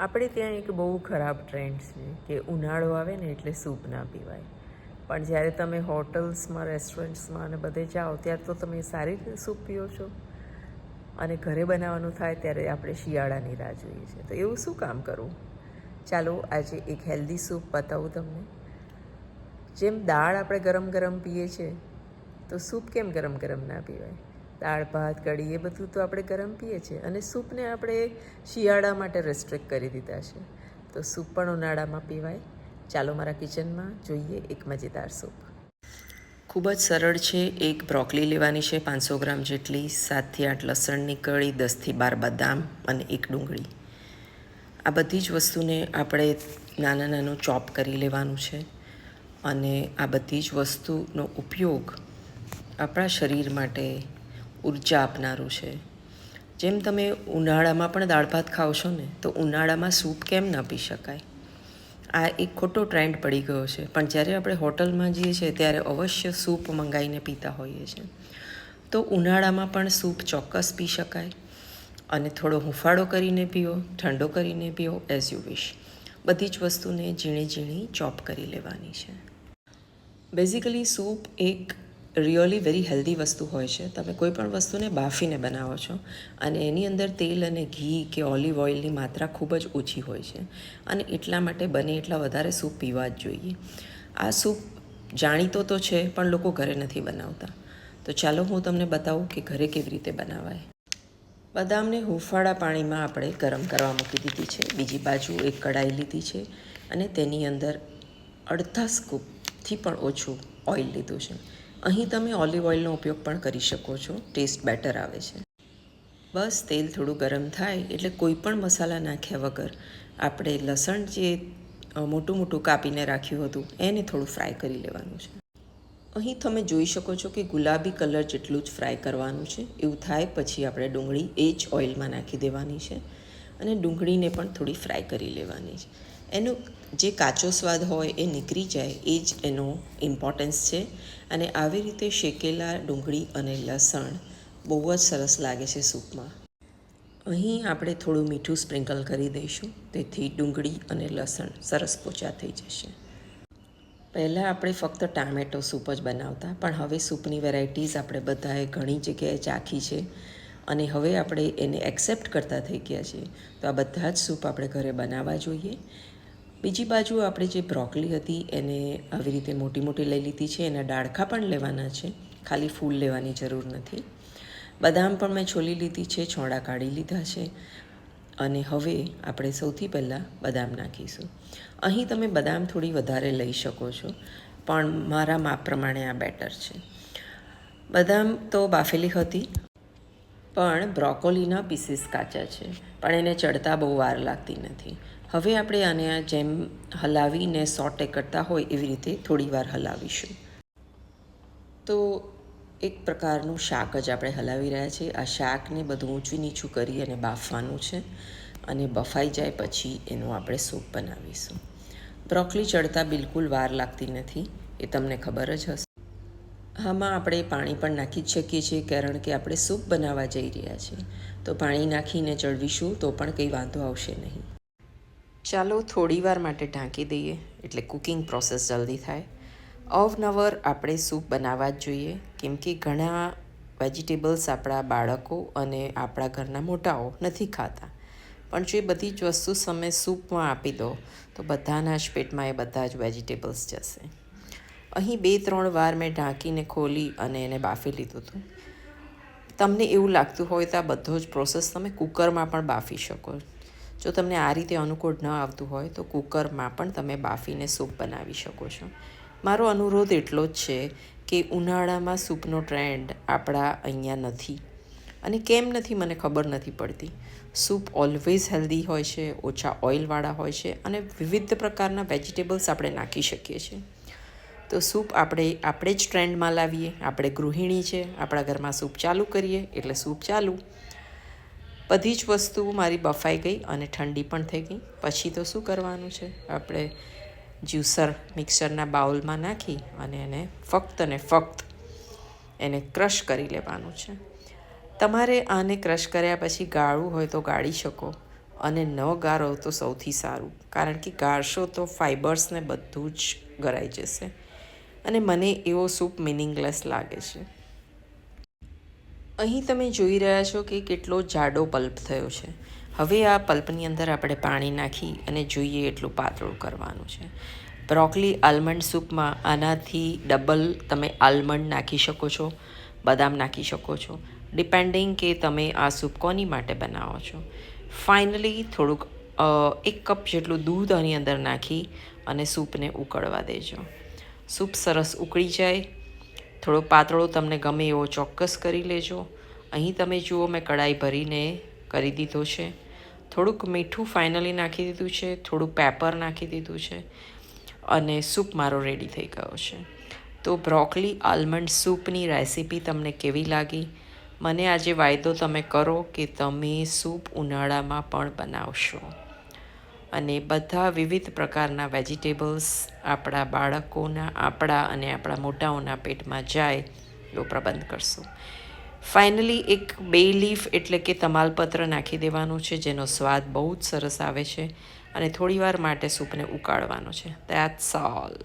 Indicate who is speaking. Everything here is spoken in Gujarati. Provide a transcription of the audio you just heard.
Speaker 1: આપણે ત્યાં એક બહુ ખરાબ ટ્રેન્ડ છે કે ઉનાળો આવે ને એટલે સૂપ ના પીવાય. પણ જ્યારે તમે હોટલ્સમાં રેસ્ટોરન્ટ્સમાં અને બધે જાઓ, ત્યારે તો તમે સારી રીતે સૂપ પીઓ છો. અને ઘરે બનાવવાનું થાય ત્યારે આપણે શિયાળાની રાહ જોઈએ છીએ તો એવું શું કામ કરવું? ચાલો, આજે એક હેલ્ધી સૂપ બતાવું તમને. જેમ દાળ આપણે ગરમ ગરમ પીએ છીએ તો સૂપ કેમ ગરમ ગરમ ના પીવાય? દાળ, ભાત, કઢી, એ બધું તો આપણે ગરમ પીએ છીએ. અને સૂપને આપણે શિયાળા માટે રેસ્ટ્રિક્ટ કરી દીધા છે. તો સૂપ પણ ઉનાળામાં પીવાય. ચાલો મારા કિચનમાં જોઈએ એક મજેદાર સૂપ. ખૂબ જ સરળ છે. એક બ્રોકલી લેવાની છે, પાંચસો ગ્રામ જેટલી, સાતથી આઠ લસણની કળી, દસથી બાર બદામ અને એક ડુંગળી. આ બધી જ વસ્તુને આપણે નાના નાનું ચોપ કરી લેવાનું છે. અને આ બધી જ વસ્તુનો ઉપયોગ આપણા શરીર માટે ઊર્જા આપનારું છે. જેમ તમે ઉનાળામાં પણ દાળ ભાત ખાઓ છો ને, તો ઉનાળામાં સૂપ કેમ ન પી શકાય? આ એક ખોટો ટ્રેન્ડ પડી ગયો છે. પણ જ્યારે આપણે હોટલમાં જઈએ છીએ, ત્યારે અવશ્ય સૂપ મંગાવીને પીતા હોઈએ છીએ. તો ઉનાળામાં પણ સૂપ ચોક્કસ પી શકાય. અને થોડો હુંફાળો કરીને પીઓ, ઠંડો કરીને પીઓ એઝ યુ વિશ બધી જ વસ્તુને ઝીણી ઝીણી ચોપ કરી લેવાની છે. બેઝિકલી સૂપ એક રિયલી વેરી હેલ્ધી વસ્તુ હોય છે. તમે કોઈ પણ વસ્તુને બાફીને બનાવો છો અને એની અંદર તેલ અને ઘી કે ઓલિવ ઓઇલની માત્રા ખૂબ જ ઓછી હોય છે અને એટલા માટે બને એટલા વધારે સૂપ પીવા જ જોઈએ. આ સૂપ જાણીતો તો છે પણ લોકો ઘરે નથી બનાવતા. તો ચાલો હું તમને બતાવું કે ઘરે કેવી રીતે બનાવાય. બદામને હુંફાળા પાણીમાં આપણે ગરમ કરવા મૂકી દીધી છે. બીજી બાજુ એક કઢાઈ લીધી છે અને તેની અંદર અડધા સ્કૂપથી પણ ઓછું ઓઇલ લીધું છે. અહીં તમે ઓલિવ ઓઇલનો ઉપયોગ પણ કરી શકો છો. ટેસ્ટ બેટર આવે છે. બસ તેલ થોડું ગરમ થાય એટલે કોઈ પણ મસાલા નાખ્યા વગર આપણે લસણ જે મોટું મોટું કાપીને રાખ્યું હતું એને થોડું ફ્રાય કરી લેવાનું છે. અહીં તમે જોઈ શકો છો કે ગુલાબી કલર જેટલું જ ફ્રાય કરવાનું છે. એવું થાય પછી આપણે ડુંગળી એ જ ઓઇલમાં નાખી દેવાની છે અને ડુંગળીને પણ થોડી ફ્રાય કરી લેવાની છે. એનો જે કાચો સ્વાદ હોય એ નીકળી જાય, એ જ એનો ઇમ્પોર્ટન્સ છે. અને આવી રીતે શેકેલા ડુંગળી અને લસણ બહુ જ સરસ લાગે છે સૂપમાં. અહીં આપણે થોડું મીઠું સ્પ્રિંકલ કરી દઈશું, તેથી ડુંગળી અને લસણ સરસ પોચા થઈ જશે. પહેલાં આપણે ફક્ત ટામેટો સૂપ જ બનાવતા, પણ હવે સૂપની વેરાયટીઝ આપણે બધાએ ઘણી જગ્યાએ ચાખી છે. અને હવે આપણે એને એક્સેપ્ટ કરતા થઈ ગયા છીએ. તો આ બધા જ સૂપ આપણે ઘરે બનાવવા જોઈએ. બીજી બાજુ આપણે જે બ્રોકલી હતી એને આવી રીતે મોટી મોટી લઈ લીધી છે. એના ડાળખા પણ લેવાના છે. ખાલી ફૂલ લેવાની જરૂર નથી. બદામ પણ મેં છોલી લીધી છે. છોડા કાઢી લીધા છે. અને હવે આપણે સૌથી પહેલાં બદામ નાખીશું. અહીં તમે બદામ થોડી વધારે લઈ શકો છો, પણ મારા માપ પ્રમાણે આ બેટર છે. બદામ તો બાફેલી હતી, પણ બ્રોકોલીના પીસીસ કાચા છે. પણ એને ચડતા બહુ વાર લાગતી નથી. હવે આપણે આને આ જેમ હલાવીને સોટે કરતા હોય એવી રીતે થોડી વાર હલાવીશું. તો એક પ્રકારનું શાક જ આપણે હલાવી રહ્યા છીએ. આ શાકને બધું ઊંચું નીચું કરી અને બાફવાનું છે અને બફાઈ જાય પછી એનું આપણે સૂપ બનાવીશું. બ્રોકલી ચડતા બિલકુલ વાર લાગતી નથી, એ તમને ખબર જ હશે. આમાં આપણે પાણી પણ નાખી જ શકીએ છીએ, કારણ કે આપણે સૂપ બનાવવા જઈ રહ્યા છીએ. તો પાણી નાખીને ચડવીશું તો પણ કંઈ વાંધો આવશે નહીં. ચાલો થોડી વાર માટે ઢાંકી દઈએ, એટલે કુકિંગ પ્રોસેસ જલ્દી થાય. અવનવર આપણે સૂપ બનાવવા જ જોઈએ, કેમ કે ઘણા વેજીટેબલ્સ આપણા બાળકો અને આપણા ઘરના મોટાઓ નથી ખાતા. પણ જો એ બધી જ વસ્તુ તમે સૂપમાં આપી દો, તો બધાના જ પેટમાં એ બધા જ વેજીટેબલ્સ જશે. અહીં બે ત્રણ વાર મેં ઢાંકીને ખોલી અને એને બાફી લીધું હતું. તમને એવું લાગતું હોય તો આ બધો જ પ્રોસેસ તમે કુકરમાં પણ બાફી શકો. જો તમને આ રીતે અનુકૂળ ન આવતું હોય તો કુકરમાં પણ તમે બાફીને સૂપ બનાવી શકો છો. મારો અનુરોધ એટલો જ છે કે ઉનાળામાં સૂપનો ટ્રેન્ડ આપણા અહીંયા નથી. અને કેમ નથી મને ખબર નથી પડતી. સૂપ ઓલવેઝ હેલ્ધી હોય છે, ઓછા ઓઇલવાળા હોય છે અને વિવિધ પ્રકારના વેજીટેબલ્સ આપણે નાખી શકીએ છીએ. તો સૂપ આપણે આપણે જ ટ્રેન્ડમાં લાવીએ. આપણે ગૃહિણી છે, આપણા ઘરમાં સૂપ ચાલુ કરીએ. એટલે સૂપ ચાલુ. બધી જ વસ્તુઓ મારી બફાઈ ગઈ અને ઠંડી પણ થઈ ગઈ. પછી તો શું કરવાનું છે? આપણે જ્યુસર મિક્સરના બાઉલમાં નાખી અને એને ફક્ત ને ફક્ત એને ક્રશ કરી લેવાનું છે. તમારે આને ક્રશ કર્યા પછી ગાળવું હોય તો ગાળી શકો અને ન ગાળો તો સૌથી સારું. કારણ કે ગાળશો તો ફાઇબર્સને બધું જ ગરાઈ જશે. અને મને એવો સૂપ મિનિંગલેસ લાગે છે. અહીં તમે જોઈ રહ્યા છો કે કેટલો જાડો પલ્પ થયો છે. હવે આ પલ્પની અંદર આપણે પાણી નાખી અને જોઈએ એટલું પાતળું કરવાનું છે. બ્રોકલી આલમંડ સૂપમાં આનાથી ડબલ તમે આલમંડ નાખી શકો છો, બદામ નાખી શકો છો, ડિપેન્ડિંગ કે તમે આ સૂપ કોની માટે બનાવો છો. ફાઇનલી થોડુંક એક કપ જેટલું દૂધ આની અંદર નાખી અને સૂપને ઉકળવા દેજો. સૂપ સરસ ઉકળી જાય થોડો પાતળો તમને ગમે એવો ચોક્કસ કરી લેજો. અહીં તમે જુઓ, મેં કઢાઈ ભરીને કરી દીધો છે. થોડુંક મીઠું ફાઇનલી નાખી દીધું છે થોડું પેપર નાખી દીધું છે અને સૂપ મારો રેડી થઈ ગયો છે. તો બ્રોકલી આલમંડ સૂપની રેસીપી તમને કેવી લાગી? મને આજે વાયદો તમે કરો કે તમે સૂપ ઉનાળામાં પણ બનાવશો. અને બધા વિવિધ પ્રકારના વેજીટેબલ્સ આપણા બાળકોના, આપણા અને આપણા મોટાઓના પેટમાં જાય એવો પ્રબંધ કરશો. ફાઇનલી એક બે લીફ એટલે કે તમાલપત્ર નાખી દેવાનું છે, જેનો સ્વાદ બહુ જ સરસ આવે છે અને થોડીવાર માટે સૂપને ઉકાળવાનો છે. That's all